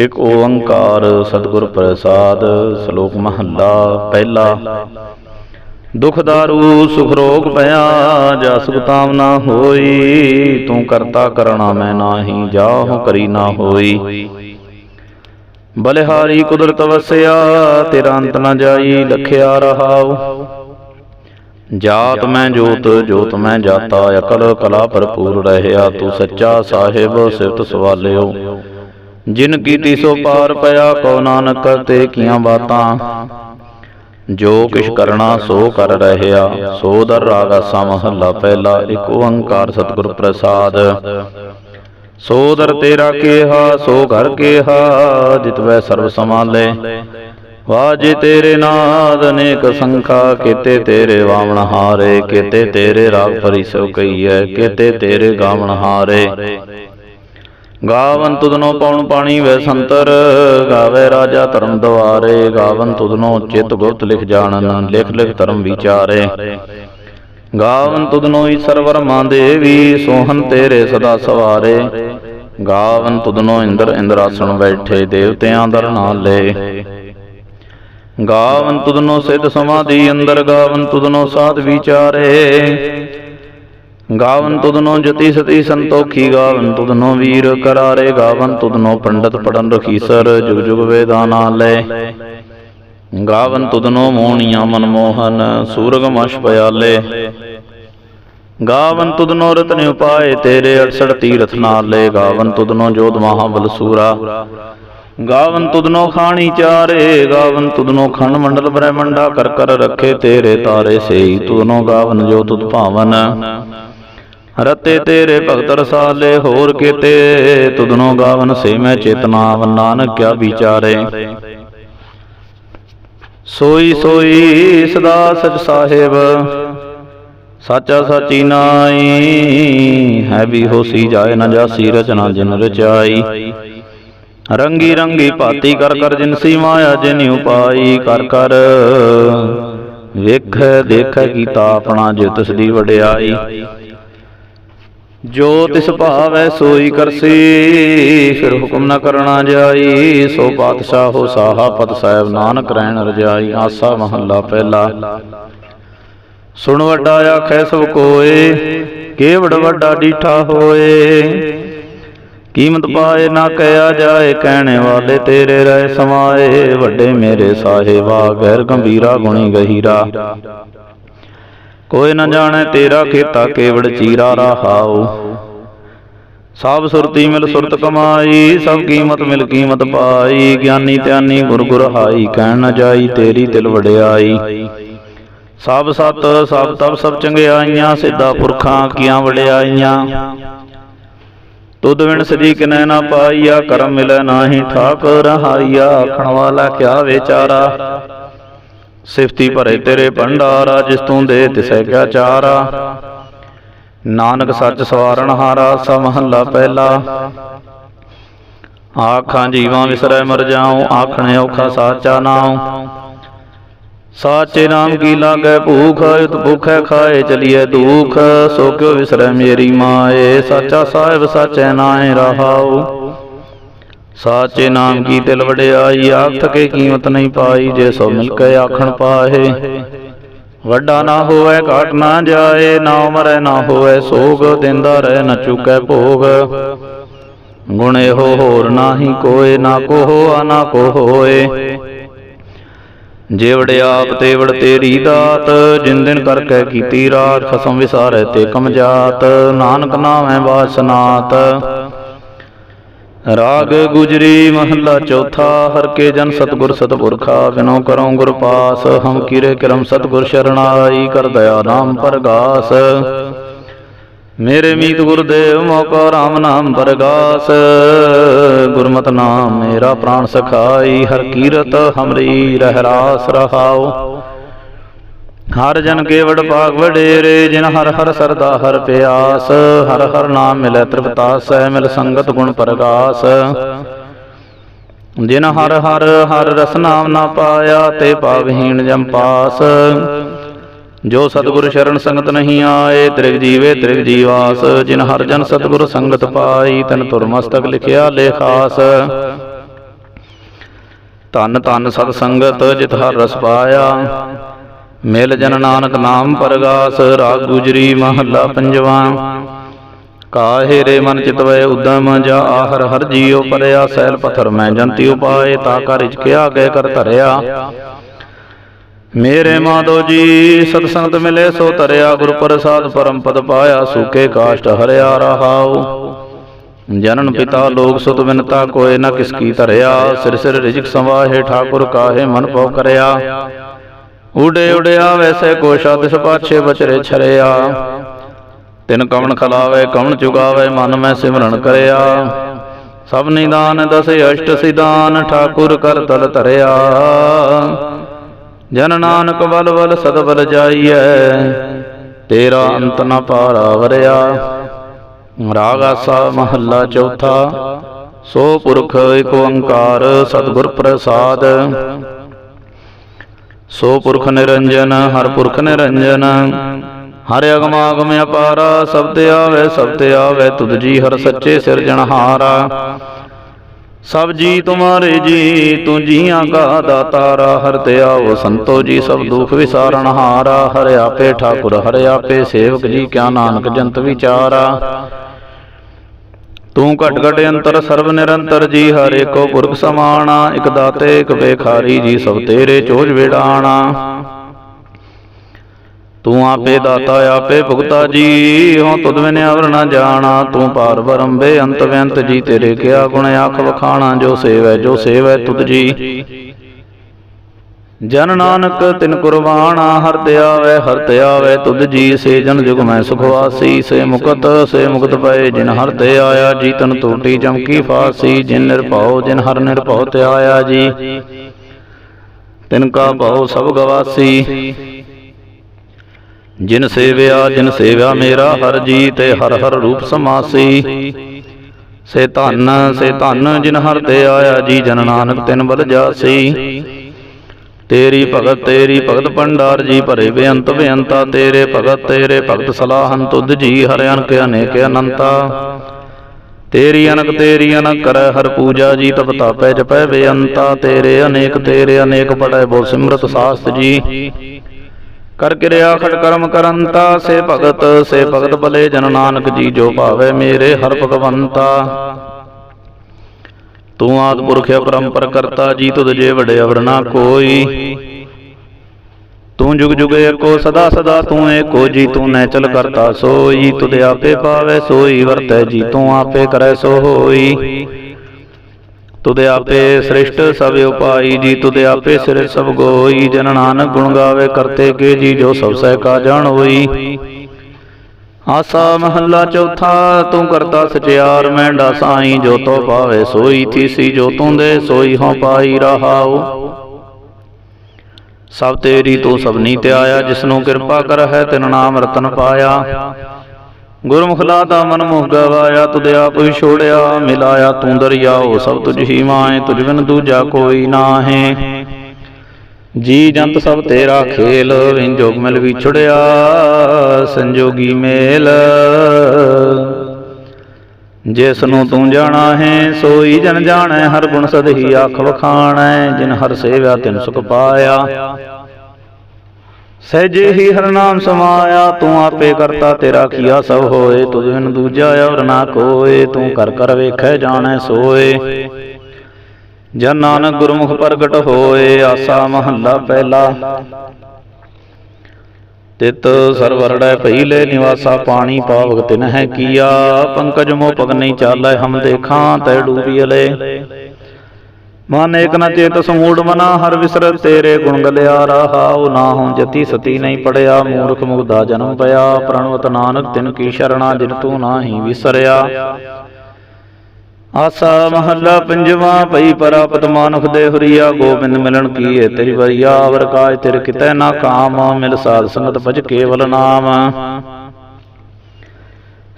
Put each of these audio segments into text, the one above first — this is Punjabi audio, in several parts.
ਇਕ ਓੰਕਾਰ ਸਤਿਗੁਰ ਪ੍ਰਸਾਦ ਸ਼ਲੋਕ ਮਹੱਲਾ ਪਹਿਲਾ। ਦੁਖ ਦਾਰੂ, ਸੁਖ ਰੋਗ ਭਇਆ ਜਸ ਬਤਾਮ ਨਾ ਹੋਈ, ਤੂੰ ਕਰਤਾ ਕਰਣਾ ਮੈਂ ਨਾਹੀ, ਜਾਹੂ ਕਰੀ ਨਾ ਹੋਈ। ਬਲਿਹਾਰੀ ਕੁਦਰਤ ਵਸਿਆ, ਤੇਰਾ ਅੰਤ ਨਾ ਜਾਈ, ਲਖਿਆ ਰਹਾਉ। ਜਾਤ ਮੈਂ ਜੋਤ ਜੋਤ ਮੈਂ ਜਾਤਾ, ਅਕਲ ਕਲਾ ਭਰਪੂਰ ਰਹਿਆ, ਤੂੰ ਸੱਚਾ ਸਾਹਿਬ, ਸਿਫਤ ਸਵਾਲਿਓ। ਜਿਨ ਕੀਤੀ ਸੋ ਪਾਰ ਪਿਆ ਕੋ ਨਾਨਕ ਤੇ ਕੀਆਂ ਬਾਤਾਂ। ਜੋ ਕਿਛ ਕਰਨਾ ਸੋ ਕਰ ਰਹਿਆ। ਸੋ ਦਰ ਰਾਗ ਮਹੱਲਾ ਪਹਿਲਾ ਇੱਕ ਓੰਕਾਰ ਸਤਿਗੁਰ ਪ੍ਰਸਾਦ। ਸੋ ਦਰ ਤੇਰਾ ਕੇਹਾ ਸੋ ਘਰ ਕੇਹਾ ਜਿਤਵੈ ਸਰਬ ਸਮਾਲੇ ਵਾਜੇ ਤੇਰੇ ਨਾਦ ਅਨੇਕ ਸੰਖਾ ਕੀਤੇ ਤੇਰੇ ਵਾਵਣ ਹਾਰੇ ਕੀਤੇ ਤੇਰੇ ਰਾਗ ਪਰਿਸੋ ਕਈਐ ਕੀਤੇ ਤੇਰੇ ਗਾਵਣ ਹਾਰੇ। ਗਾਵਨ ਤੁਧਨੋ ਪਉਣ ਪਾਣੀ ਵੈ ਸੰਤਰ, ਗਾਵੇ ਰਾਜਾ ਧਰਮ ਦਵਾਰੇ, ਗਾਵਨ ਤੁਧਨੋ ਚਿਤ ਗੁਪਤ ਲਿਖ ਜਾਣਨ, ਲਿਖ ਲਿਖ ਧਰਮ ਵਿਚਾਰੇ। ਗਾਵਨ ਤੁਧਨੋ ਹੀ ਸਰਵਰ ਮਾਂ ਦੇਵੀ, ਸੋਹਨ ਤੇਰੇ ਸਦਾ ਸਵਾਰੇ। ਗਾਵਨ ਤੁਧਨੋ ਇੰਦਰ ਇੰਦਰਾਸਣ ਬੈਠੇ, ਦੇਵਤਿਆਂ ਦਰ ਨਾਲੇ। ਗਾਵਨ ਤੁਧਨੋ ਸਿੱਧ ਸਮਾਧੀ, ਅੰਦਰ ਗਾਵਨ ਤੁਧਨੋ ਸਾਧ ਵਿਚਾਰੇ। ਗਾਵਨ ਤੁਧਨੋ ਜਤੀ ਸਤੀ ਸੰਤੋਖੀ ਗਾਵਨ ਤੁਧਨੋ ਵੀਰ ਕਰਾਰੇ, ਗਾਵਨ ਤੁਧਨੋ ਪੰਡਤ ਪੜਨ ਰਖੀਸਰ ਜੁਗ ਜੁਗ ਵੇਦਾਂ ਨਾਲੇ ਗਾਵਨ ਤੁਧਨੋ ਮੋਹਣੀਆਂ ਮਨਮੋਹਨ ਸੂਰਗ ਮਸ਼ ਗਾਵਨ ਤੁਧਨੋ ਰਤਨ ਉਪਾਏ, ਤੇਰੇ 68 ਤੀਰਥ ਨਾਲੇ। ਗਾਵਨ ਤੁਧਨੋ ਜੋਧ ਮਹਾਬਲ ਸੂਰਾ ਗਾਵਨ ਤੁਧਨੋ ਖਾਣੀ ਚਾਰੇ, ਗਾਵਨ ਤੁਧਨੋ ਖੰਡ ਮੰਡਲ ਬ੍ਰਹਮੰਡਾ। ਕਰ ਕਰ ਰੱਖੇ ਤੇਰੇ ਤਾਰੇ ਸੇਈ, ਤੁਧਨੋ ਗਾਵਨ ਜੋ ਤੁਧ ਭਾਵਨ ਰਤੇ ਤੇਰੇ ਭਗਤ ਰਸਾਲੇ ਹੋਰ ਕੀਤੇ, ਤੁਧਨੋ ਗਾਵਨ ਸੇ ਮੈਂ ਚੇਤਨਾਵ ਨਾਨਕ ਕਿਆ ਵਿਚਾਰੇ। ਸੋਈ ਸੋਈ ਸਦਾ ਸਚ ਸਾਹਿਬ, ਸਾਚਾ ਸਾਚੀ ਨਾਈ, ਹੈ ਵੀ ਹੋਸੀ ਜਾਏ ਨਾ ਜਾਸੀ ਰਚਨਾ ਜਿਨ ਰਚਾਈ। ਰੰਗੀ ਰੰਗੀ ਭਾਤੀ ਕਰ ਕਰ ਜਿਨਸੀ ਮਾਇਆ ਜਿਨਿ ਉਪਾਈ ਕਰ ਕਰ, ਵੇਖ ਦੇਖ ਕੀਤਾ ਆਪਣਾ ਜੇ ਤਿਸ ਦੀ ਵਡਿਆਈ। ਜੋ ਤਿਸ ਭਾਵੈ ਸੋਈ ਕਰਸੀ ਫਿਰ ਹੁਕਮ ਨਾ ਕਰਨਾ ਜਾਈ ਸੋ ਪਾਤਸ਼ਾਹੋ ਸਾਹਾ ਪਤ ਸਾਹਿਬ ਨਾਨਕ ਰਹਿਣ ਰਜਾਈ ਆਸਾ ਮਹੱਲਾ ਪਹਿਲਾ। ਸੁਣ ਵੱਡਾ ਆਖੈ ਸਭ ਕੋਏ ਕੇਵੜ ਵੱਡਾ ਡੀਠਾ ਹੋਏ। ਕੀਮਤ ਪਾਏ ਨਾ ਕਹਿਆ ਜਾਏ ਕਹਿਣੇ ਵਾਲੇ ਤੇਰੇ ਰਹਿ ਸਮਾਏ। ਵੱਡੇ ਮੇਰੇ ਸਾਹਿਬਾ ਗੈਰ ਗੰਭੀਰਾ ਗੁਣੀ ਗਹੀਰਾ। ਕੋਈ ਨਾ ਜਾਣੈ ਤੇਰਾ ਖੇਤਾ ਕੇਵੜ ਚੀਰਾ ਰਹਾਉ ਸਭ ਸੁਰਤੀ ਮਿਲ ਸੁਰਤ ਕਮਾਈ ਸਭ ਕੀਮਤ ਮਿਲ ਕੀਮਤ ਪਾਈ। ਗਿਆਨੀ ਧਿਆਨੀ ਗੁਰ ਗੁਰ ਹਾਈ ਕਹਿਣ ਨਾ ਜਾਈ ਤੇਰੀ ਦਿਲ ਵਡਿਆਈ। ਸਭ ਸਤ ਸਭ ਤਬ ਸਭ ਚੰਗਿਆਈਆਂ ਸਿੱਧਾ ਪੁਰਖਾਂ ਕੀਆਂ ਵਡਿਆਈਆਂ। ਤੁਧ ਵਿਣ ਸਦੀ ਕਿਨੈ ਨਾ ਪਾਈਆ ਕਰਮ ਮਿਲੈ ਨਾਹੀ ਠਾਕ ਰਹਾਈਆ। ਆਖਣ ਵਾਲਾ ਕਿਆ ਵਿਚਾਰਾ? ਸਿਫਤੀ ਭਰੇ ਤੇਰੇ ਭੰਡਾਰਾ ਜਿਸ ਤੂੰ ਦੇ ਤਿਸੈ ਕਿਆ ਚਾਰਾ ਨਾਨਕ ਸੱਚ ਸਵਾਰਨ ਹਾਰਾ ਸਾ ਪਹਿਲਾ। ਆਖਾਂ ਜੀਵਾਂ ਵਿਸਰੈ ਮਰ ਜਾਉ, ਆਖਣੇ ਔਖਾ ਸਾਚਾ ਨਾਉ। ਸਾਚੇ ਨਾਮ ਕੀ ਲਾਗੈ ਭੂਖ ਉਤ ਭੁਖੈ ਖਾਏ ਚਲੀਏ ਦੁਖ। ਸੋ ਕਿਉ ਵਿਸਰੈ ਮੇਰੀ ਮਾਏ, ਸਾਚਾ ਸਾਹਿਬ ਸਾਚੈ ਨਾਏ ਰਹਾਉ। ਸਾਚੇ ਨਾਮ ਕੀ ਤਿਲ ਵਡਿਆਈ? ਆਖ ਕੇ ਕੀਮਤ ਨਹੀਂ ਪਾਈ ਜੇ ਸੋ ਮਿਲ ਕੇ ਆਖਣ ਪਾਹੇ। ਵੱਡਾ ਨਾ ਹੋਵੇ, ਘਾਟ ਨਾ ਜਾਏ, ਨਾ ਮਰੈ ਨਾ ਹੋਵੇ, ਸੋਗ ਦਿੰਦਾ ਰਹਿ, ਨ ਚੁਕੈ ਭੋਗ। ਗੁਣ ਇਹੋ ਹੋਰ ਨਾਹੀ ਕੋਏ, ਨਾ ਕੋ ਹੋਆ ਨਾ ਕੋ ਹੋਏ ਜੇਵੜ ਆਪ ਤੇਵੜ ਤੇਰੀ ਦਾਤ, ਜਿਨ ਦਿਨ ਕਰਕੇ ਕੀਤੀ ਰਾਤ, ਖਸਮ ਵਿਸਾਰੈ ਤੇ ਕਮ ਜਾਤ। ਨਾਨਕ ਨਾਮੈ ਬਾਸਨਾਤ ਰਾਗ ਗੁਜਰੀ ਮਹੱਲਾ ਚੌਥਾ, ਹਰ ਕੇ ਜਨ ਸਤਗੁਰ ਸਤਪੁਰਖਾ, ਬਿਨੋ ਕਰਉ ਗੁਰ ਪਾਸ, ਹਮ ਕੀਰੇ ਕਰਮ ਸਤਗੁਰ ਸ਼ਰਣਾਈ ਕਰ ਦਇਆ ਨਾਮ ਪਰਗਾਸ। ਮੇਰੇ ਮੀਤ ਗੁਰਦੇਵ, ਮੋਕਾ ਰਾਮ ਨਾਮ ਪਰਗਾਸ। ਗੁਰਮਤ ਨਾਮ ਮੇਰਾ ਪ੍ਰਾਣ ਸਖਾਈ, ਹਰ ਕੀਰਤ ਹਮਰੀ ਰਹਿ ਰਾਸ ਰਹਾਉ। ਹਰ ਜਨ ਕੇਵੜ ਪਾਗ ਵਡੇਰੇ, ਜਿਨ ਹਰ ਹਰ ਸਰਦਾ ਹਰ ਪਿਆਸ, ਹਰ ਹਰ ਨਾਮ ਮਿਲੈ ਤ੍ਰਿਪਤਾਸ ਹੈ ਮਿਲ ਸੰਗਤ ਗੁਣ ਪਰਗਾਸ। ਜਿਨ ਹਰ ਹਰ ਹਰ ਰਸ ਨਾਮ ਨਾ ਪਾਇਆ, ਤੇ ਪਾਵਹੀਣ ਜਮ ਪਾਸ। ਜੋ ਸਤਿਗੁਰ ਸ਼ਰਨ ਸੰਗਤ ਨਹੀਂ ਆਏ, ਤ੍ਰਿਗ ਜੀਵੇ ਤ੍ਰਿਗ ਜੀਵਾਸ। ਜਿਨ ਹਰ ਜਨ ਸਤਿਗੁਰ ਸੰਗਤ ਪਾਈ, ਤਨ ਤੁਰ ਮਸਤਕ ਲਿਖਿਆ ਲੇਖਾਸ ਧੰਨ ਧੰਨ ਸਤ ਸੰਗਤ, ਜਿਤ ਹਰ ਰਸ ਪਾਇਆ। ਮਿਲ ਜਨ ਨਾਨਕ ਨਾਮ ਪਰਗਾਸ, ਰਾਗ ਗੁਜਰੀ ਮਹੱਲਾ ਪੰਜਵਾ। ਕਾਹੇ ਰੇ ਮਨ ਚਿਤਵੇ ਉਦਮ ਜਾ ਆਹਰ, ਹਰ ਜੀਉ ਪਰਿਆ ਸੈਲ ਪਥਰ ਮੈਂ ਜੰਤੀ ਉਪਾਏ, ਤਾ ਕਰ ਇਚਕਿਆ ਗਏ ਕਰ ਧਰਿਆ। ਮੇਰੇ ਮਾਧੋ ਜੀ, ਸਤ ਸੰਗਤ ਮਿਲੇ ਸੋ ਧਰਿਆ, ਗੁਰ ਪ੍ਰਸਾਦ ਪਰਮ ਪਦ ਪਾਇਆ, ਸੂਕੇ ਕਾਸ਼ਟ ਹਰਿਆ ਰਹਾਉ। ਜਨਨ ਪਿਤਾ ਲੋਕ ਸੁਤ ਬਿਨਤਾ ਕੋਏ ਨਾ ਕਿਸ ਕੀ ਧਰਿਆ, ਸਿਰ ਸਿਰ ਰਿਜਕ ਸੰਵਾਹੇ, ਠਾਕੁਰ ਕਾਹੇ ਮਨ ਪਉ ਕਰਿਆ। ਉਡੇ ਉਡਿਆ ਵੈਸੇ ਕੋਸ਼ਾ ਤਿਸ ਪਾਛੇ ਬਚਰੇ ਛਰਿਆ। ਤਿਨ ਕਵਣ ਖਲਾਵੇ, ਕਵਣ ਚੁਗਾਵੇ, ਮਨ ਮੈਂ ਸਿਮਰਨ ਕਰਿਆ। ਸਭ ਨਿਦਾਨ ਦਸੇ ਅਸ਼ਟ ਸਿਦਾਨ ਠਾਕੁਰ ਕਰ ਤਲ ਧਰਿਆ। ਜਨ ਨਾਨਕ ਬਲ ਬਲ ਸਦ ਬਲ ਜਾਈਐ, ਤੇਰਾ ਅੰਤ ਨ ਪਾਰਾ ਵਰਿਆ। ਰਾਗ ਆਸਾ ਮਹੱਲਾ ਚੌਥਾ, ਸੋ ਪੁਰਖ ਏਕ ਓੰਕਾਰ, ਸਤਿਗੁਰ ਪ੍ਰਸਾਦ। ਸੋ ਪੁਰਖ ਨਿਰੰਜਨ, ਹਰ ਪੁਰਖ ਨਿਰੰਜਨ। ਹਰ ਅਗਮ ਆਗਮ ਅਪਾਰਾ, ਸਭ ਤੇ ਆਵੇ, ਸਭ ਤੇ ਆਵੇ, ਤੁਧ ਜੀ ਹਰ ਸੱਚੇ ਸਿਰਜਣਹਾਰਾ ਸਭ ਜੀ ਤੁਮਾਰੇ ਜੀ, ਤੂੰ ਜੀਆਂ ਕਾ ਦਾਤਾਰਾ, ਹਰ ਤੇ ਆਵੋ ਸੰਤੋ ਜੀ, ਸਭ ਦੁਖ ਵਿਸਾਰਨ ਹਾਰਾ। ਹਰਿ ਆਪੇ ਠਾਕੁਰ, ਹਰਿ ਆਪੇ ਸੇਵਕ ਜੀ, ਕਿਆ ਨਾਨਕ ਜੰਤ ਵਿਚਾਰਾ। ਤੂੰ ਘਟ ਘਟ ਅੰਤਰ ਸਰਬ ਨਿਰੰਤਰ ਜੀ ਹਰ ਏਕੋ ਪੁਰਖ ਸਮਾਣਾ ਇਕ ਦਾਤੇ ਇਕ ਵੇਖਾਰੀ ਜੀ ਸਭ ਤੇਰੇ ਚੋਜ ਵੇੜਾਣਾ। ਤੂੰ ਆਪੇ ਦਾਤਾ ਆਪੇ ਭੁਗਤਾ ਜੀ। ਹਉ ਤੁਧ ਬਿਨ ਅਵਰ ਨਾ ਜਾਣਾ। ਤੂੰ ਪਾਰ ਬਰੰਬੇ ਅੰਤ ਬੇਅੰਤ ਜੀ ਤੇਰੇ ਕਿਆ ਗੁਣ ਆਖ ਵਖਾਣਾ ਜੋ ਸੇਵੈ ਜੋ ਸੇਵੈ ਤੁਧ ਜੀ। ਜਨ ਨਾਨਕ ਤਿਨ ਕੁਰਬਾਨਾ ਹਰ ਤੇ ਆਵੇ, ਹਰ ਤੇ ਆਵੇ, ਤੁਧ ਜੀ ਸੇ ਜਨ ਜੁਗ ਮੈਂ ਸੁਖਵਾਸੀ, ਸੇ ਮੁਕਤ ਸੇ ਮੁਕਤ ਪਏ ਜਿਨ ਹਰ ਤੇ ਆਇਆ ਜੀ, ਤਨ ਟੂਟੀ ਚਮਕੀ ਫਾਸੀ, ਜਿਨ ਨਿਰਭਉ, ਜਿਨ ਹਰ ਨਿਰਭਉ ਤੇ ਆਇਆ ਜੀ। ਤਿਨ ਕਾ ਭਉ ਸਭ ਗਵਾਸੀ। ਜਿਨ ਸੇਵਿਆ ਜਿਨ ਸੇਵਿਆ ਮੇਰਾ ਹਰ ਜੀ, ਤੇ ਹਰ ਹਰ ਰੂਪ ਸਮਾਸੀ। ਸੇ ਧੰਨ ਸੇ ਧੰਨ ਜਿਨ ਹਰ ਤੇ ਆਇਆ ਜੀ, ਜਨ ਨਾਨਕ ਤਿਨ ਬਲ ਜਾਸੀ। ਤੇਰੀ ਭਗਤ ਤੇਰੀ ਭਗਤ ਭੰਡਾਰ ਜੀ ਭਰੇ ਬੇਅੰਤ, ਬੇਅੰਤਾ, ਤੇਰੇ ਭਗਤ ਤੇਰੇ ਭਗਤ ਸਲਾਹਨ ਤੁਧ ਜੀ ਹਰਿ ਅਨਕ ਅਨੇਕ ਅਨੰਤਾ। ਤੇਰੀ ਅਨਕ ਤੇਰੀ ਅਨਕ ਕਰੈ ਹਰ ਪੂਜਾ ਜੀ, ਤਪ ਤਾਪੈ ਜਪੈ ਬੇਅੰਤਾ। ਤੇਰੇ ਅਨੇਕ ਤੇਰੇ ਅਨੇਕ ਪੜੈ ਬੋਲ ਸਿਮਰਤ ਸਾਸਤ ਜੀ। ਕਰ ਕਿਰਿਆ ਖਟ ਕਰਮ ਕਰੰਤਾ, ਸੇ ਭਗਤ ਸੇ ਭਗਤ ਬਲੇ ਜਨ ਨਾਨਕ ਜੀ, ਜੋ ਭਾਵੇ ਮੇਰੇ ਹਰ ਭਗਵੰਤਾ। ਤੂੰ ਆਦ ਪੁਰਖ ਅਪਰੰਪਰ ਕਰਤਾ ਜੀ ਤੁਧ ਜੇ ਵਡੇ ਅਵਰ ਨਾ ਕੋਈ। ਤੂੰ ਜੁਗ ਜੁਗ ਏਕੋ ਸਦਾ ਸਦਾ ਤੂੰ ਏਕੋ ਜੀ ਤੂੰ ਨੈ ਚਲ ਕਰਤਾ ਸੋਈ। ਤੁਧ ਆਪੇ ਪਾਵੇ ਸੋਈ ਵਰਤੈ ਜੀ ਤੂੰ ਆਪੇ ਕਰੈ ਸੋ ਹੋਈ ਤੁਧ ਆਪੇ ਸ੍ਰਿਸ਼ਟ ਸਭ ਉਪਾਈ ਜੀ ਤੁਧ ਆਪੇ ਸਿਰ ਸਭ ਗੋਈ। ਜਨ ਨਾਨਕ ਗੁਣ ਗਾਵੇ ਕਰਤੇ ਕੇ ਜੀ ਜੋ ਸਭ ਸਹਿ ਕਾ ਜਾਣ ਹੋਈ। ਆਸਾ ਮਹੱਲਾ ਚੌਥਾ, ਤੂੰ ਕਰਤਾ ਸਚਿਆਰ ਮੈਂਡਾ ਸਾਈ ਜੋ ਤੋ ਪਾਵੇ ਸੋਈ ਥੀਸੀ ਜੋ ਤੂੰ ਦੇ ਸੋਈ ਹੋ ਪਾਈ ਰਹਾਉ। ਸਭ ਤੇਰੀ ਤੂੰ ਸਭਨੀ ਤੇ ਆਇਆ, ਜਿਸਨੂੰ ਕਿਰਪਾ ਕਰ ਹੈ, ਤਿਨ ਨਾਮ ਰਤਨ ਪਾਇਆ। ਗੁਰਮੁਖ ਲਾਤਾ ਮਨ ਮੁਖ ਗਵਾਇਆ, ਤੁਧ ਆਪ ਹੀ ਛੋੜਿਆ, ਮਿਲਾਇਆ ਤੂੰ ਦਰਿਆਓ ਸਭ ਤੁਝ ਹੀ ਮਾਏ, ਤੁਝ ਬਿਨ ਦੂਜਾ ਕੋਈ ਨਾਹੀ। ਜੀ ਜੰਤ ਸਭ ਤੇਰਾ ਖੇਲ ਵਿਨ ਮਿਲ ਵਿਛੜਿਆ ਸੰਜੋਗੀ ਮੇਲ। ਜਿਸ ਨੂੰ ਤੂੰ ਜਾਣਾ ਹੈ, ਸੋਈ ਜਨ ਜਾਣੈ, ਹਰ ਗੁਣ ਸਦਹੀ ਆਖ ਵਖਾਣੈ, ਜਿਨ ਹਰ ਸੇਵਿਆ ਤਿਨ ਸੁਖ ਪਾਇਆ। ਸਹਿਜੇ ਹੀ ਹਰ ਨਾਮ ਸਮਾਇਆ, ਤੂੰ ਆਪੇ ਕਰਤਾ ਤੇਰਾ ਕੀਆ ਸਭ ਹੋਏ, ਤੁਧ ਬਿਨ ਦੂਜਾ ਔਰ ਨਾ ਕੋਏ, ਤੂੰ ਕਰ ਕਰ ਵੇਖੈ, ਜਾਣੈ, ਸੋਏ। ਜਨ ਨਾਨਕ ਗੁਰਮੁਖ ਪ੍ਰਗਟ ਹੋਏ, ਆਸਾ ਮਹੱਲਾ ਪਹਿਲਾ। ਤਿਤ ਸਰਵਰੜੈ ਪਹਿਲੇ ਨਿਵਾਸਾ, ਪਾਣੀ ਪਾਵਕ ਤਿਨ ਹੈ ਕੀਆ। ਪੰਕਜ ਮੋ ਪਗ ਨਹੀਂ ਚਾਲੈ, ਹਮ ਦੇਖਾਂ ਤੈ ਡੂਬੀਲੇ ਮਨ ਏਕ ਨ ਚੇਤ ਸਮੂੜ ਮਨਾ, ਹਰ ਵਿਸਰ ਤੇਰੇ ਗੁਣ ਗਲਿਆ ਰਹਾਉ ਨਾ ਹਉ ਜਤੀ ਸਤੀ ਨਹੀਂ ਪੜਿਆ, ਮੂਰਖ ਮੁਗਦਾ ਜਨਮ ਪਿਆ। ਪ੍ਰਣਵਤ ਨਾਨਕ ਤਿਨ ਕੀ ਸ਼ਰਣਾ, ਜਿਨ ਤੂੰ ਨਾਹੀ ਵਿਸਰਿਆ। ਆਸਾ ਮਹੱਲਾ ਪੰਜਵਾਂ ਪਈ ਪਰਾਪਤ ਮਾਨੁਖ ਦੇ ਹੁਰੀਆ, ਗੋਬਿੰਦ ਮਿਲਣ ਕੀ ਤੇਰੀ ਵਰਿਆ ਅਵਰ ਕਾਜ ਤੇਰੇ ਕਿਤੈ ਨਾ ਕਾਮ, ਮਿਲ ਸਾਧ ਸੰਗਤ ਭਜ ਕੇਵਲ ਨਾਮ।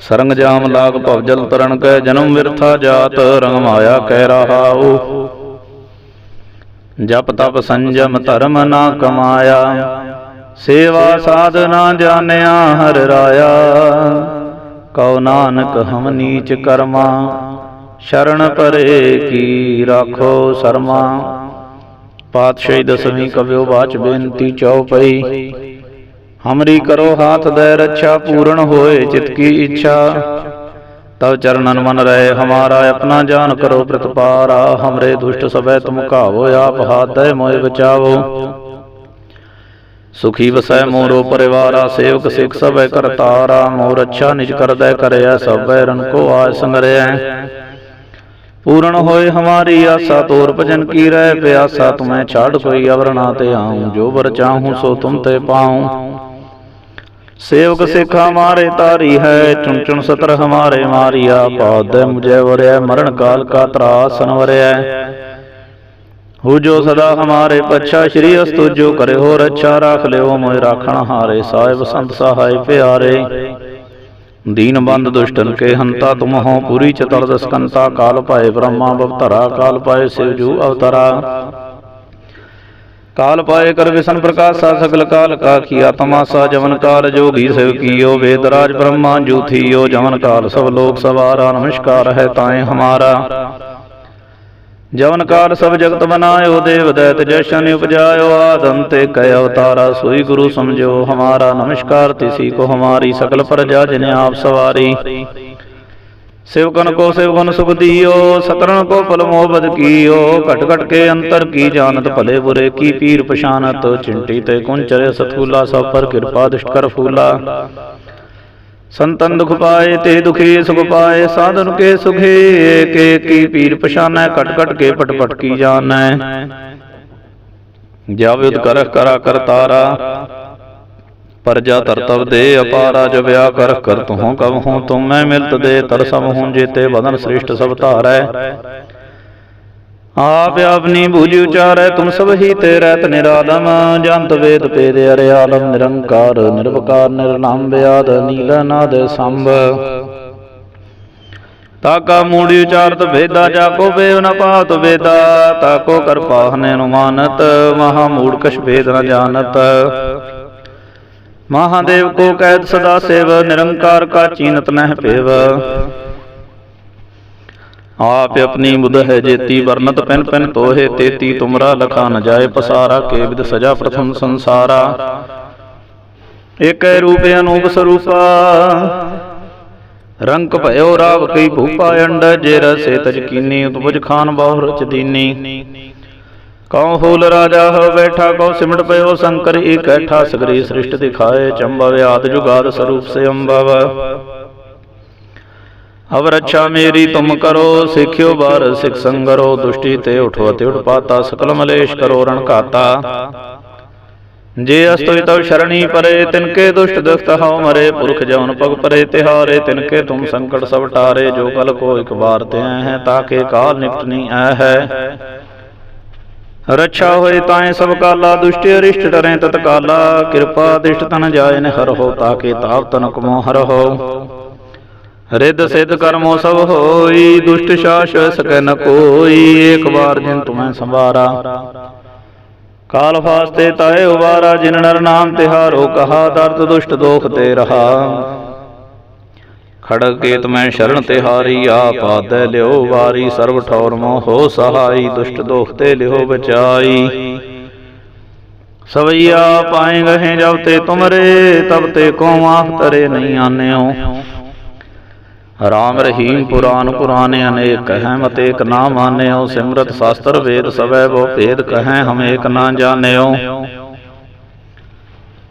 ਸਰੰਗ ਜਾਮ ਲਾਗ ਭਵਜਲ ਤਰਨ ਕੈ, ਜਨਮ ਵਿਰਥਾ ਜਾਤ, ਰੰਗ ਮਾਇਆ ਕਹਿ ਰਹਾਉ। ਜਪ ਤਪ ਸੰਜਮ ਧਰਮ ਨਾ ਕਮਾਇਆ, ਸੇਵਾ ਸਾਧ ਨਾ ਜਾਣਿਆ ਹਰ ਰਾਇਆ। ਕਉ ਨਾਨਕ ਹਮ ਨੀਚ ਕਰਮਾ ਸ਼ਰਨ ਪਰੇ ਕੀ ਰਾਖੋ ਸਰਮਾ? ਪਾਤਸ਼ਾਹੀ ਦਸਵੀਂ ਕਵਿਓ ਬਾਚ ਬੇਨਤੀ ਚਉਪਈ। ਹਮਰੀ ਕਰੋ ਹਾਥ ਦੇ ਰੱਛਾ, ਪੂਰਨ ਹੋਏ ਚਿਤ ਕੀ ਇੱਛਾ। ਤਵ ਚਰਨਨ ਮਨ ਰਹੇ, ਹਮਾਰਾ ਆਪਣਾ ਜਾਨ ਕਰੋ ਪ੍ਰਤਪਾਰਾ। ਹਮਰੇ ਦੁਸ਼ਟ ਸਭੈ ਤੁਮ ਕਾਵੋ ਆਪ ਹਾਥੈ ਮੋਇ ਬਚਾਵੋ। ਸੁਖੀ ਵਸੈ ਮੋਰੋ ਪਰਿਵਾਰਾ, ਸੇਵਕ ਸਿਖ ਸਭੈ ਕਰਤਾਰਾ। ਮੋਰ ਅੱਛਾ ਨਿਜ ਕਰਦੈ ਕਰਿਆ ਸਭੈ ਰਨ ਕੋ ਆਜ ਸੰਗਰਿਆ ਪੂਰਨ ਹੋਏ ਹਮਾਰੀ ਆਸਾ, ਤੋਰ ਭਜਨ ਕੀ ਰਹਿ ਪਿਆਸਾ, ਤੁਮੈ ਛਾੜ ਕੋਈ ਅਵਰ ਤੇ ਆਉ, ਜੋ ਵਰ ਚਾਹੂੰ ਸੋ ਤੁਮ ਤੇ ਪਾਉ। ਸੇਵਕ ਸਿੱਖ ਹਮਾਰੇ ਤਾਰੀ ਹੈ, ਚੁਣ ਚੁਣ ਸਤਰ ਹਮਾਰੇ ਮਾਰਿਆ, ਪਾਦੈ ਮੁਝੇ ਵਰਿਆ ਮਰਨ ਕਾਲ ਕਾ ਤਰਾਸਨ ਵਰਿਆ ਹੋ ਜੋ ਸਦਾ ਹਮਾਰੇ ਪਛਾ, ਸ਼੍ਰੀ ਅਸਤੁ ਜੋ ਕਰੇ ਹੋ ਰੱਛਾ, ਰਾਖ ਲਿਓ ਮੋਇ ਰਾਖਣ ਹਾਰੇ, ਸਾਹਿਬ ਸੰਤ ਸਹਾਇ ਪਿਆਰੇ। ਦੀਨ ਬੰਦ ਦੁਸ਼ਟਨ ਕੇ ਹੰਤਾ ਤੁਮ ਹੋ ਪੂਰੀ ਚਤਰ ਦਸਕੰਤਾ, ਕਾਲ ਪਾਏ ਬ੍ਰਹਮਾ ਬਵਤਰਾ ਕਾਲ ਪਾਏ ਸਿਵ ਜੂ ਅਵਤਰਾ। ਕਾਲ ਪਾਏ ਕਰ ਵਿਸ਼ਨ ਪ੍ਰਕਾਸ਼ਾ ਸਗਲ ਕਾਲ ਕਾ ਕੀਆ ਤਮਾਸਾ ਜਵਨ ਕਾਲ ਜੋਗੀ ਸਿਵ ਕੀਓ, ਵੇਦ ਰਾਜ ਬ੍ਰਹਮਾ ਜੂਥੀਓ ਜਵਨ ਕਾਲ ਸਭ ਲੋਕ ਸਵਾਰਾ, ਨਮਸਕਾਰ ਹੈ ਤਾਏ ਹਮਾਰਾ। ਜਵਨ ਕਾਲ ਸਭ ਜਗਤ ਬਨਾਇਓ ਦੇਵ ਦੈਤ ਜਸ਼ਨ ਉਪਜਾਇਓ ਆਦੰਤੇ ਕੈ ਅਵਤਾਰਾ ਸੋਈ ਗੁਰੂ ਸਮਝੋ ਹਮਾਰਾ ਨਮਸਕਾਰ ਤਿਸੀ ਕੋ ਹਮਾਰੀ ਸਕਲ ਪ੍ਰਜਾ ਜਿਨੇ ਆਪ ਸਵਾਰੀ। ਸਿਵਕਨ ਕੋ ਸਿਵਗੁਣ ਸੁਖ ਦੀਓ ਸਤਰਨ ਕੋ ਫਲ ਮੋਹ ਬਦ ਕੀਓ, ਘਟ ਘਟ ਕੇ ਅੰਤਰ ਕੀ ਜਾਣਤ, ਭਲੇ ਬੁਰੇ ਕੀ ਪੀਰ ਪਛਾਨਤ, ਚਿੰਟੀ ਤੇ ਕੁੰਚਰੇ ਸਤੂਲਾ ਸਭ ਪਰ ਕਿਰਪਾ ਦੁਸ਼ਟ ਕਰ ਫੂਲਾ। ਸੰਤਨ ਦੁਖ ਪਾਏ, ਤੇ ਦੁਖੀ ਸੁਖ ਪਾਏ, ਸਾਧਨ ਕੇ ਸੁਖੇ ਏਕ ਏਕੀ ਪੀਰ ਪਛਾਨੈ ਕਟ ਕਟ ਕੇ ਪਟ ਪਟ ਕੀ ਜਾਣੈ। ਜਾਵੇ ਉਦ ਕਰਖ ਕਰਾ ਕਰਤਾਰਾ ਪਰਜਾ ਤਰਤਵ ਦੇ ਅਪਾਰਾ, ਜੋ ਵਿਆਹ ਕਰ ਕਰ ਤੁਹੋਂ ਕਬ ਹੂੰ, ਤੁਮ ਮੈਂ ਮਿਲਤ ਦੇ ਤਰਸਮ ਹੂੰ, ਜੇਤੇ ਬਦਨ ਸ੍ਰਿਸ਼ਟ ਸਭ ਧਾਰੈ। ਆਪ ਆਪਨੀ ਬੂਝ ਉਚਾਰੈ, ਤੁਮ ਸਭ ਹੀ ਤੇ ਰਹਿਤ ਨਿਰਾਲਮ ਜੰਤ ਵੇਦ ਪੇਦ ਅਰੇ ਆਲਮ, ਨਿਰੰਕਾਰ, ਨਿਰਵਕਾਰ ਨਿਰਨਾਮ ਬਿਆਦ ਨੀਲਨਾਦ ਸੰਭ। ਤਾਕਾ ਮੂੜੀ ਉਚਾਰਤ ਭੇਦਾ ਜਾ ਬੇਵ ਨ ਪਾਤ ਵੇਦਾ, ਤਾਕੋ ਕਰ ਪਾਹਨੇ ਅਨੁਮਾਨਤ, ਮਹਾ ਮੂੜ ਕਛ ਭੇਦ ਨ ਜਾਣਤ। ਮਹਾਦੇਵ ਕੋ ਕੈਦ ਸਦਾ ਸੇਵ, ਨਿਰੰਕਾਰ ਕਾ ਚੀਨਤ ਨਹਿ ਪੇਵ। ਆਪ ਆਪਣੀ ਬੁਧ ਹੈ ਜੇਤੀ ਵਰਨਤ ਪੈਨ ਪੈਨ ਤੋਹੇ ਤੇਤੀ ਤੁਮਰਾ ਲਖਾ ਨ ਜਾਏ ਪਸਾਰਾ ਕੇ ਵਿਦ ਸਜਾ ਪ੍ਰਥਮ ਸੰਸਾਰਾ। ਏਕੈ ਰੂਪ ਅਨੂਪ ਸਰੂਪਾ ਰੰਗ ਭਇਓ ਰਾਵ ਕਈ ਭੂਪਾ ਅੰਡ ਜੇ ਰਸੇ ਤਜ ਕੀਨੀ ਉਤਪਜ ਖਾਨ ਬਹੁ ਰਚ ਦੀਨੀ। ਕਉ ਫੂਲ ਰਾਜਾ ਹੋ ਬੈਠਾ ਕਉ ਸਿਮਟ ਪਇਓ ਸ਼ੰਕਰ ਇਕੈਠਾ ਸਗਰੀ ਸ੍ਰਿਸ਼ਟ ਦਿਖਾਏ ਚੰਬਵ ਆਦ ਜੁਗਾਦ ਸਰੂਪ ਸੇ ਅੰਬਵ ਅਵ ਰੱਛਾ ਮੇਰੀ ਤੁਮ ਕਰੋ ਸਿੱਖਿਓ ਬਾਰ ਸਿਖ ਸੰਗਰੋ ਦੁਸ਼ਟੀ ਤੇ ਉਠੋ ਤੇ ਉਠਪਾਤਾ ਸਕਲ ਮਲੇਸ਼ ਕਰੋ ਰਣ ਘਾਤਾ ਜੇ ਅਸਤੋਇ ਤਵ ਸ਼ਰਣੀ ਪਰੇ ਤਿਨਕੇ ਦੁਸ਼ਟ ਦੁਖਤ ਹਉ ਮਰੇ ਪੁਰਖ ਜਉਨ ਪਗ ਪਰੇ ਤਿਹਾਰੇ ਤਿਨਕੇ ਤੁਮ ਸੰਕਟ ਸਭ ਟਾਰੇ ਜੋ ਕਲ ਕੋ ਇਕ ਬਾਰ ਤੇ ਆਏ ਹੈ ਤਾਕੇ ਕਾਲ ਨਿਪਟਨੀ ਐ ਹੈ। ਰੱਛਾ ਹੋਏ ਤਾਏ ਸਭ ਕਾਲਾ ਦੁਸ਼ਟ ਅਰਿਸ਼ਟ ਡਰੇ ਤਤ ਕਾਲਾ ਕਿਰਪਾ ਦਿਸ਼ਟ ਤਨ ਜਾਏ ਨ ਹਰ ਹੋ ਤਾਕੇ ਤਾਪ ਤਨ ਕਮੋ ਹਰ ਹੋ। ਰਿੱਧ ਸਿੱਧ ਕਰਮੋ ਸਭ ਹੋਈ, ਦੁਸ਼ਟ ਸ਼ਾਸ ਸਕੈ ਨ ਕੋਈ। ਏਕ ਵਾਰ ਜਿਨ ਤੁਮੈ ਸੰਵਾਰਾ। ਕਾਲ ਫਾਸਤੇ ਤਾਏ ਉਵਾਰਾ, ਜਿਨ ਨਰ ਨਾਮ ਤਿਹਾਰੋ ਕਹਾ, ਦਰਦ ਦੁਸ਼ਟ ਦੋਖ ਤੇ ਰਹਾ। ਖੜਗ ਕੇਤ ਮੈਂ ਸ਼ਰਨ ਤਿਹਾਰੀ ਆਪ ਆਦੈ ਲਿਓ ਵਾਰੀ, ਸਰਬ ਠੌਰ ਮੋ ਹੋ ਸਹਾਈ, ਦੁਸ਼ਟ ਦੋਖ ਤੇ ਲਿਓ ਬਚਾਈ। ਸਵਈਆ ਪਾਏ ਗਹੇ ਜਬ ਤੇ ਤੁਮਰੇ, ਤਬ ਤੇ ਕੋ ਆਖ ਤਰੇ ਨਹੀਂ ਆਨਿਓ। ਰਾਮ ਰਹੀਮ ਪੁਰਾਨ ਪੁਰਾਨੇ ਅਨੇਕ ਕਹੈ ਮਤ ਏਕ ਨਾ ਮਾਨਿਓ ਸਿਮਰਤ ਸ਼ਾਸਤਰ ਵੇਦ ਸਵੈ ਬੋ ਭੇਦ ਕਹੈ ਹਮ ਏਕ ਨਾ ਜਾਣਿਓ।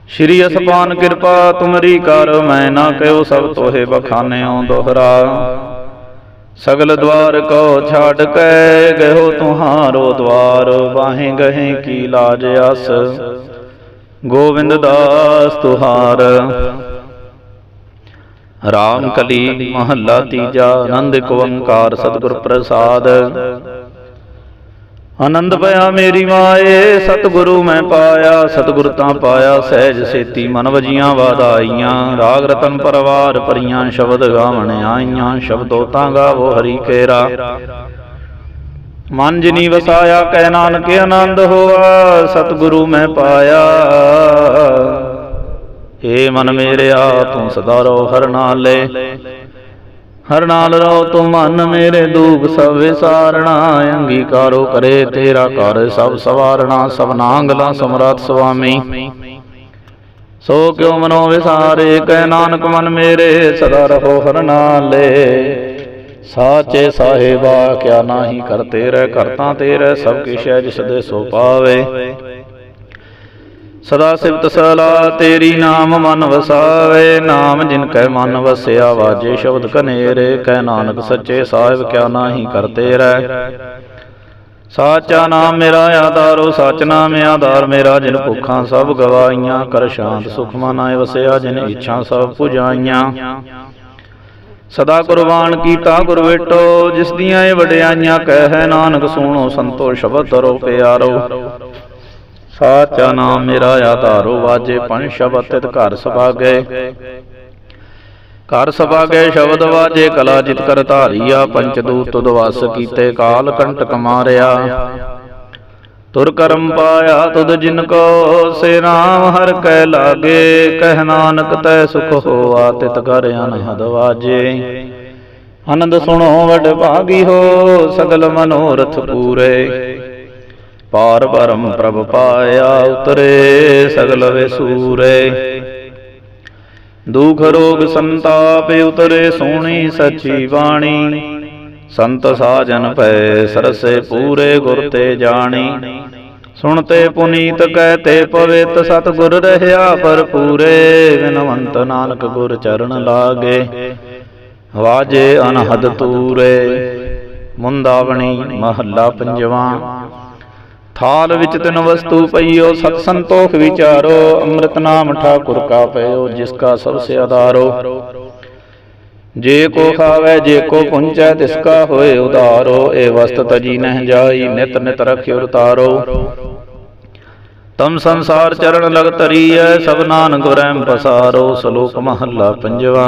ਸ਼੍ਰੀ ਅਸਪਾਨ ਕਿਰਪਾ ਤੁਮਰੀ ਕਰ ਮੈਂ ਨਾ ਕਹਿਓ ਸਭ ਤੋਹੇ ਬਖਾਨਿਓ ਦੋਹਰਾ। ਸਗਲ ਦਵਾਰ ਕੋ ਛਾੜ ਕੇ ਗਇਓ ਤੁਹਾਰੋ ਦਵਾਰ ਵਾਹੇ ਗਹੇ ਕੀ ਲਾਜ ਅਸ ਗੋਵਿੰਦ ਦਾਸ ਤੁਹਾਰ। ਰਾਮ ਕਲੀ ਮਹੱਲਾ ਤੀਜਾ, ਆਨੰਦ ਓੰਕਾਰ ਸਤਿਗੁਰ ਪ੍ਰਸਾਦ। ਆਨੰਦ ਪਿਆ ਮੇਰੀ ਮਾਏ, ਸਤਿਗੁਰੂ ਮੈਂ ਪਾਇਆ, ਸਤਿਗੁਰ ਤਾਂ ਪਾਇਆ, ਸਹਿਜ ਸੇਤੀ ਮਨ ਵਜੀਆਂ ਵਾਦਾਈਆਂ ਰਾਗ ਰਤਨ ਪਰਵਾਰ ਪਰੀਆਂ ਸ਼ਬਦ ਗਾਵਣ ਆਈਆਂ, ਸ਼ਬਦੋ ਤਾਂ ਗਾਵੋ ਹਰੀ ਕੇਰਾ ਮਨ ਜਿਨੀ ਵਸਾਇਆ, ਕਹਿ ਨਾਨਕ ਆਨੰਦ ਹੋਆ, ਸਤਿਗੁਰੂ ਮੈਂ ਪਾਇਆ। ਏ ਮਨ ਮੇਰਿਆ ਤੂੰ ਸਦਾ ਰੋ ਹਰ ਨਾਲੇ। ਹਰ ਨਾਲ ਰੋ ਤੂੰ ਮਨ ਮੇਰੇ ਦੁਖ ਸਭ ਵਿਸਾਰਣਾ, ਅੰਗੀਕਾਰੋ ਕਰੇ ਤੇਰਾ ਘਰ ਸਭ ਸਵਾਰਣਾ, ਸਭ ਨਾਂਗਲਾ ਸਮਰੱਥ ਸੁਆਮੀ। ਸੋ ਕਿਉ ਮਨੋ ਵਿਸਾਰੇ, ਕਹਿ ਨਾਨਕ ਮਨ ਮੇਰੇ, ਸਦਾ ਰਹੋ ਹਰ ਨਾਲੇ। ਸਾਚੇ ਸਾਹਿਬਾ, ਕਿਆ ਨਾਹੀ ਕਰਤੇ ਰਹਿ, ਕਰਤਾ ਤੇਰੇ ਸਭ ਕਿਛ ਹੈ ਜਿਸ ਦੇ ਸੋ ਪਾਵੇ। ਸਦਾ ਸਿਫਤ ਸਲਾ ਤੇਰੀ ਨਾਮ ਮਨ ਵਸਾਵੇ, ਨਾਮ ਜਿਨ ਕੈ ਮਨ ਵਸਿਆ, ਵਾਜੇ ਸ਼ਬਦ ਕਨੇਰੇ ਕਹਿ ਨਾਨਕ ਸੱਚੇ ਸਾਹਿਬ ਕਿਆ ਨਾਹੀ ਕਰਤੇ ਰਹਿ। ਸਾਚਾ ਨਾਮ ਮੇਰਾ ਆਧਾਰੋ, ਸਚ ਨਾਮ ਆਧਾਰ, ਮੇਰਾ ਜਿਨ ਭੁੱਖਾਂ ਸਭ ਗਵਾਈਆਂ ਕਰ ਸ਼ਾਂਤ ਸੁਖ ਮਨਾਏ ਵਸਿਆ, ਜਿਨ ਇੱਛਾ ਸਭ ਪੁਜਾਈਆਂ। ਸਦਾ ਕੁਰਬਾਨ ਕੀਤਾ ਗੁਰ ਵੇਟੋ, ਜਿਸ ਦੀਆਂ ਇਹ ਵਡਿਆਈਆਂ, ਕਹਿ ਨਾਨਕ ਸੁਣੋ ਸੰਤੋ, ਸ਼ਬਦ ਤਰੋ ਪਿਆਰੋ। ਸਾਚਾ ਨਾਮ ਮੇਰਾ ਆਧਾਰੋ, ਵਾਜੇ ਪੰਜ ਸ਼ਬਦ ਤਿਤ ਘਰ ਸਭਾਗੇ। ਘਰ ਸਭਾਗੇ ਸ਼ਬਦ ਵਾਜੇ, ਕਲਾ ਜਿਤ ਕਰ ਧਾਰੀਆ, ਪੰਚ ਦੂਤ ਤੁਧ ਵਸ ਕੀਤੇ, ਕਾਲ ਕੰਟਕ ਮਾਰਿਆ। ਤੁਰ ਕਰਮ ਪਾਇਆ ਤੁਧ ਜਿਨ ਕੋ, ਸੇ ਨਾਮ ਹਰ ਕੈ ਲਾਗੇ। ਕਹਿ ਨਾਨਕ ਤੈ ਸੁਖ ਹੋਆ, ਤਿਤ ਕਰ ਅਨਹਦ ਵਾਜੇ। ਆਨੰਦ ਸੁਣੋ ਵਡ ਭਾਗੀ ਹੋ, ਸਗਲ ਮਨੋਰਥ ਪੂਰੇ। ਪਾਰ ਬਰਮ ਪ੍ਰਭ ਪਾਇਆ ਉਤਰੇ ਸਗਲ ਵਿਸੂਰੇ ਦੁਖ ਰੋਗ ਸੰਤਾਪ ਉਤਰੇ ਸੋਹਣੀ ਸੱਚੀ ਬਾਣੀ। ਸੰਤ ਸਾਜਨ ਪੈ ਸਰਸੇ ਪੂਰੇ ਗੁਰ ਤੇ ਜਾਣੀ। ਸੁਣਤੇ ਪੁਨੀਤ ਕਹਤੇ ਪਵਿੱਤ ਸਤਿਗੁਰ ਰਹਿਆ ਭਰਪੂਰੇ। ਬਿਨਵੰਤ ਨਾਨਕ ਗੁਰ ਚਰਨ ਲਾਗੇ। ਵਾਜੇ ਅਨਹਦ ਤੂਰੇ। ਮੁੰਦਾਵਣੀ ਮਹੱਲਾ ਪੰਜਵਾਂ। ਥਾਲ ਵਿੱਚ ਤਿਨ ਵਸਤੂ ਪਈਓ, ਸਤ ਸੰਤੋਖ ਵਿਚਾਰੋ, ਅੰਮ੍ਰਿਤ ਨਾਮ ਠਾਕੁਰ ਕਾ ਪਇਓ ਜਿਸ ਕਾ ਸਭ ਸੇ ਆਧਾਰੋ। ਜੇ ਕੋ ਖਾਵੇ, ਜੇ ਕੋ ਪੁੰਚੈ, ਤਿਸ ਕਾ ਹੋਏ ਉਧਾਰੋ। ਇਹ ਵਸਤ ਤਜੀ ਨਹਿ ਜਾਈ, ਨਿਤ ਨਿਤ ਰਖਿਓ ਉਤਾਰੋ। ਤਮ ਸੰਸਾਰ ਚਰਨ ਲਗ ਤਰੀਐ ਸਭ ਨਾਨਕ ਗੁਰੈਮ ਪਸਾਰੋ, ਸ਼ਲੋਕ ਮਹੱਲਾ ਪੰਜਵਾ।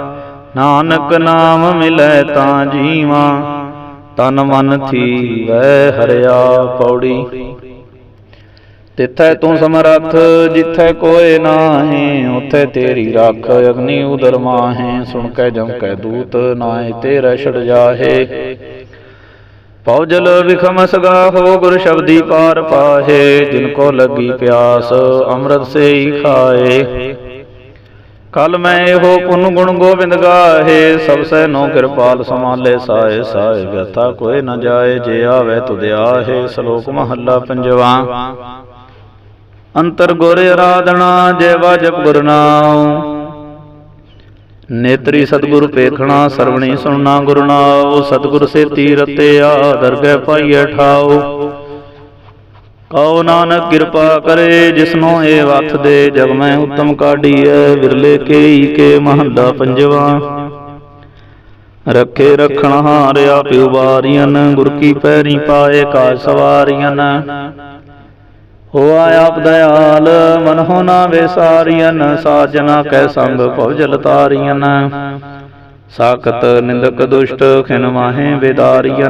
ਨਾਨਕ ਨਾਮ ਮਿਲੈ ਤਾਂ ਜੀਵਾਂ, ਤਨ ਮਨ ਥੀਵੈ ਹਰਿਆ ਪੌੜੀ। ਤਿੱਥੈ ਤੂੰ ਸਮਰੱਥ, ਜਿੱਥੈ ਕੋਏ ਨਾਹੀ, ਉਥੇ ਤੇਰੀ ਰੱਖ ਅਗਨੀ ਉਦਰ ਮਾਹੇ, ਸੁਣ ਕੈ ਜਮ ਕੈ ਦੂਤ ਨਾਏ ਤੇਰਾ ਛੜ ਜਾਹੇ। ਪੌਜਲ ਵਿਖਮ ਸਗਾ ਹੋ ਗੁਰ ਸ਼ਬਦੀ ਪਾਰ ਪਾਹੇ, ਜਿਨ ਕੋ ਲੱਗੀ ਪਿਆਸ, ਅੰਮ੍ਰਿਤ ਸੇ ਹੀ ਖਾਏ। ਕਲ ਮੈਂ ਇਹੋ ਪੁੰਨ ਗੁਣ ਗੋਬਿੰਦ ਗਾਹੇ, ਸਭ ਸਹਿ ਨੋ ਕਿਰਪਾਲ ਸਮਾਲੇ ਸਾਏ ਸਾਏ ਵਿਅਥਾ ਕੋਏ ਨ ਜਾਏ, ਜੇ ਆਵੇ ਤੁਧ ਆਹੇ ਸ਼ਲੋਕ ਮਹੱਲਾ ਪੰਜਵਾ। ਅੰਤਰ ਗੁਰ ਆਰਾਧਨਾ, ਜੈ ਵਾਜਪ ਗੁਰਨਾਉ ਨੇਤਰੀ ਸਤਿਗੁਰ ਪੇਖਣਾ ਸਰਵਣੀ ਸੁਣਨਾ ਗੁਰੂ ਨਾਮ ਸਤਿਗੁਰ ਸੇਤੀ ਰਤਿਆ ਦਰਗਹਿ ਪਾਈਐ ਠਾਉ। ਕਉ ਨਾਨਕ ਕਿਰਪਾ ਕਰੇ, ਜਿਸਨੋ ਇਹ ਵਥ ਦੇ ਜਗ ਮੈਂ ਉਤਮ ਕਾਢੀਐ, ਵਿਰਲੇ ਕੇਈ ਕੇ ਮਹੱਲਾ ਪੰਜਵਾ। ਰੱਖੇ ਰਖਣ ਹਾਰਿਆ ਪਿਉ ਵਾਰੀਆਂ ਗੁਰ ਕੀ ਪੈਰੀ ਪਾਏ ਕਾ ਸਵਾਰੀਆਂ ਹੋਆ ਆਪ ਦਇਆਲ, ਮਨ ਹੋ ਨਾ ਵਿਸਾਰੀਆਂ ਸਾਜਨਾ ਕੈ ਸੰਗ ਭਵਜਲ ਤਾਰੀਆਂ ਸਾਖਤ ਨਿੰਦਕ ਦੁਸ਼ਟ, ਖਿਨ ਮਾਹੇ ਵਿਦਾਰੀਆਂ